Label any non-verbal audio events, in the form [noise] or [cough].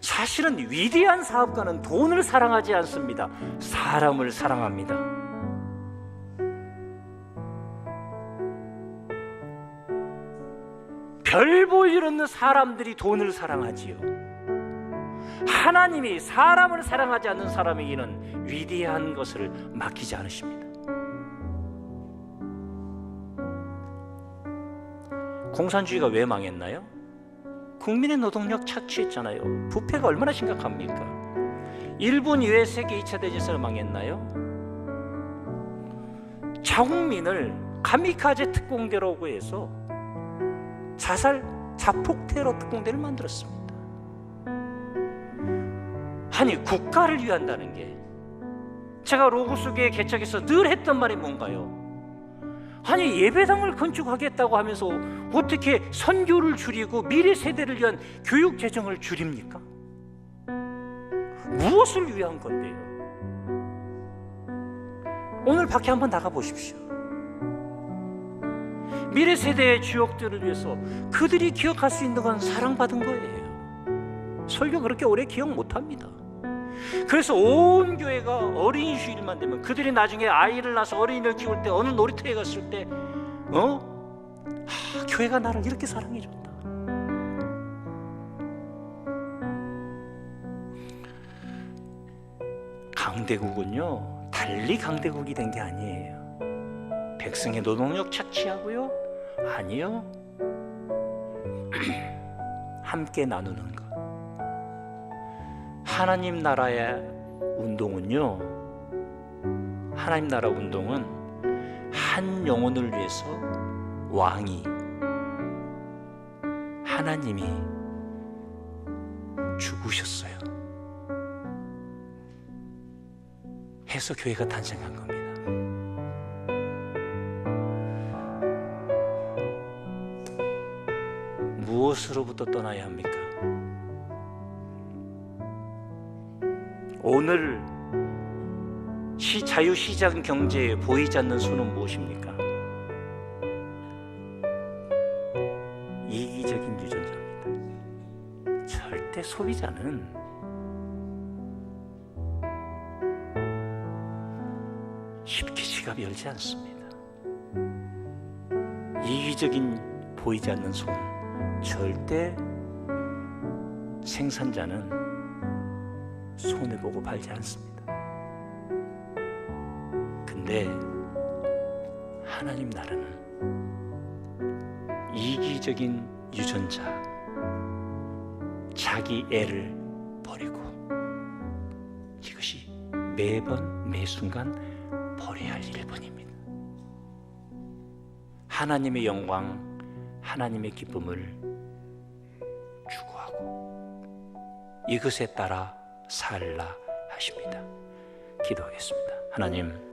사실은 위대한 사업가는 돈을 사랑하지 않습니다. 사람을 사랑합니다. 별 볼 일 없는 사람들이 돈을 사랑하지요. 하나님이 사람을 사랑하지 않는 사람에게는 위대한 것을 맡기지 않으십니다. 공산주의가 왜 망했나요? 국민의 노동력 착취했잖아요. 부패가 얼마나 심각합니까? 일본 이외 세계 2차 대전에서 망했나요? 자국민을 가미카제 특공대라고 해서 자살 자폭 테러 특공대를 만들었습니다. 아니 국가를 위한다는 게 제가 로고스교회 개척에서 늘 했던 말이 뭔가요? 아니 예배당을 건축하겠다고 하면서 어떻게 선교를 줄이고 미래 세대를 위한 교육 재정을 줄입니까? 무엇을 위한 건데요? 오늘 밖에 한번 나가 보십시오. 미래 세대의 주역들을 위해서 그들이 기억할 수 있는 건 사랑받은 거예요. 설교 그렇게 오래 기억 못 합니다. 그래서 온 교회가 어린이 주일만 되면 그들이 나중에 아이를 낳아서 어린이를 키울 때 어느 놀이터에 갔을 때 어? 아, 교회가 나를 이렇게 사랑해 줬다. 강대국은요 달리 강대국이 된 게 아니에요. 백성의 노동력 착취하고요 아니요 [clears throat] 함께 나누는 것. 하나님 나라의 운동은요 하나님 나라 운동은 한 영혼을 위해서 왕이 하나님이 죽으셨어요. 해서 교회가 탄생한 겁니다. 무엇으로부터 떠나야 합니까? 오늘 시 자유시장 경제에 보이지 않는 수는 무엇입니까? 이기적인 유전자입니다. 절대 소비자는 쉽게 지갑 열지 않습니다. 이기적인 보이지 않는 손 절대 생산자는 손해 보고 팔지 않습니다. 근데 하나님 나라는 이기적인 유전자 자기 애를 버리고 이것이 매번 매 순간 버려야 할 일본입니다. 하나님의 영광, 하나님의 기쁨을 추구하고 이것에 따라 살라 하십니다. 기도하겠습니다. 하나님,